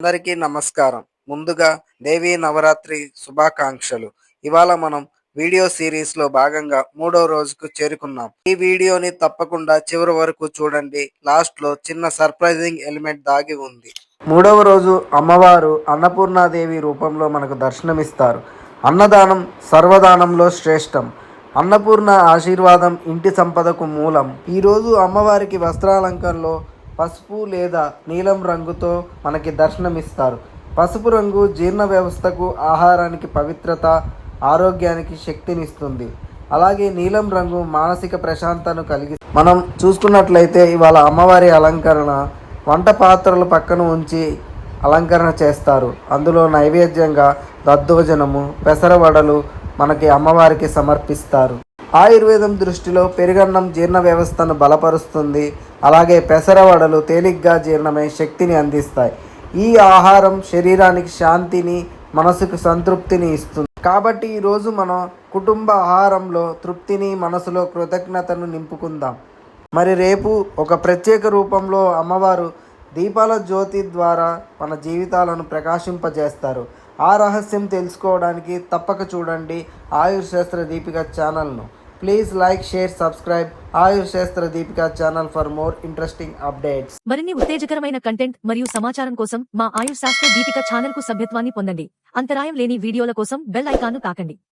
అందరికీ నమస్కారం. ముందుగా దేవీ నవరాత్రి శుభాకాంక్షలు. ఇవాళ మనం వీడియో సిరీస్లో భాగంగా మూడో రోజుకు చేరుకున్నాం. ఈ వీడియోని తప్పకుండా చివరి వరకు చూడండి. లాస్ట్లో చిన్న సర్ప్రైజింగ్ ఎలిమెంట్ దాగి ఉంది. మూడవ రోజు అమ్మవారు అన్నపూర్ణాదేవి రూపంలో మనకు దర్శనమిస్తారు. అన్నదానం సర్వదానంలో శ్రేష్టం. అన్నపూర్ణ ఆశీర్వాదం ఇంటి సంపదకు మూలం. ఈరోజు అమ్మవారికి వస్త్రాలంకరణలో పసుపు లేదా నీలం రంగుతో మనకి దర్శనమిస్తారు. పసుపు రంగు జీర్ణ వ్యవస్థకు ఆహారానికి పవిత్రత ఆరోగ్యానికి శక్తినిస్తుంది. అలాగే నీలం రంగు మానసిక ప్రశాంతను కలిగి మనం చూసుకున్నట్లయితే ఇవాళ అమ్మవారి అలంకరణ వంట పాత్రలు పక్కన ఉంచి అలంకరణ చేస్తారు. అందులో నైవేద్యంగా దద్దోజనము పెసరవడలు మనకి అమ్మవారికి సమర్పిస్తారు. ఆయుర్వేదం దృష్టిలో పెరుగన్నం జీర్ణ వ్యవస్థను బలపరుస్తుంది. అలాగే పెసరవడలు తేలిగ్గా జీర్ణమై శక్తిని అందిస్తాయి. ఈ ఆహారం శరీరానికి శాంతిని మనసుకు సంతృప్తిని ఇస్తుంది. కాబట్టి ఈరోజు మనం కుటుంబ ఆహారంలో తృప్తిని మనసులో కృతజ్ఞతను నింపుకుందాం. మరి రేపు ఒక ప్రత్యేక రూపంలో అమ్మవారు దీపాల జ్యోతి ద్వారా మన జీవితాలను ప్రకాశింపజేస్తారు. ఆ రహస్యం తెలుసుకోవడానికి తప్పక చూడండి ఆయుర్ శాస్త్ర దీపిక ఛానల్ను. Please like share subscribe Ayur Shastra Deepika channel for more interesting updates. మరిన్ని ఉత్తేజకరమైన కంటెంట్ మరియు సమాచారం కోసం మా ఆయుష్ శాస్త్ర దీపిక ఛానల్కు సభ్యత్వాన్ని పొందండి. అంతరాయం లేని వీడియోల కోసం బెల్ ఐకాన్ను తాకండి.